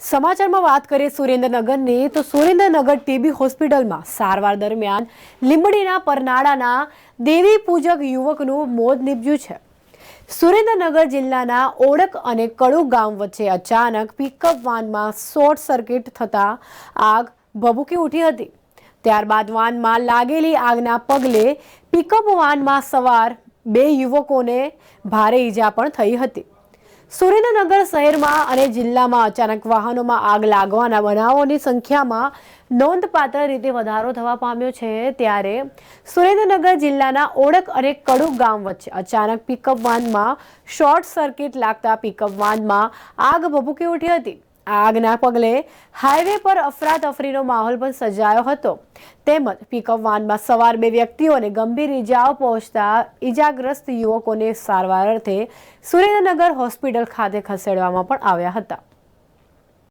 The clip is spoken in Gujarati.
સમાચારમાં વાત કરીએ સુરેન્દ્રનગરની, તો સુરેન્દ્રનગર ટીબી હોસ્પિટલમાં સારવાર દરમિયાન લીંબડીના પરનાળાના દેવી પૂજક યુવકનું મોત નીપજ્યું છે. સુરેન્દ્રનગર જિલ્લાના ઓળક અને કડુ ગામ વચ્ચે અચાનક પિકઅપ વાનમાં શોર્ટ સર્કિટ થતાં આગ ભભૂકી ઉઠી હતી. ત્યારબાદ વાનમાં લાગેલી આગના પગલે પિકઅપ વાનમાં સવાર બે યુવકોને ભારે ઈજા પણ થઈ હતી. સુરેન્દ્રનગર શહેરમાં અને જિલ્લામાં અચાનક વાહનોમાં આગ લાગવાના બનાવોની સંખ્યામાં નોંધપાત્ર રીતે વધારો થવા પામ્યો છે ત્યારે સુરેન્દ્રનગર જિલ્લાના ઓળક અને કડુ ગામ વચ્ચે અચાનક પિકઅપ વાનમાં શોર્ટ સર્કિટ લાગતા પિકઅપ વાનમાં આગ ભભૂકી ઉઠી હતી. આગના પગલે હાઈવે પર અફરાતફરીનો માહોલ પણ સર્જાયો હતો. તેમજ પિકઅપ વાનમાં સવાર બે વ્યક્તિઓને ગંભીર ઈજાઓ પહોંચતા ઈજાગ્રસ્ત યુવકોને સારવાર અર્થે સુરેન્દ્રનગર હોસ્પિટલ ખાતે ખસેડવામાં પણ આવ્યા હતા.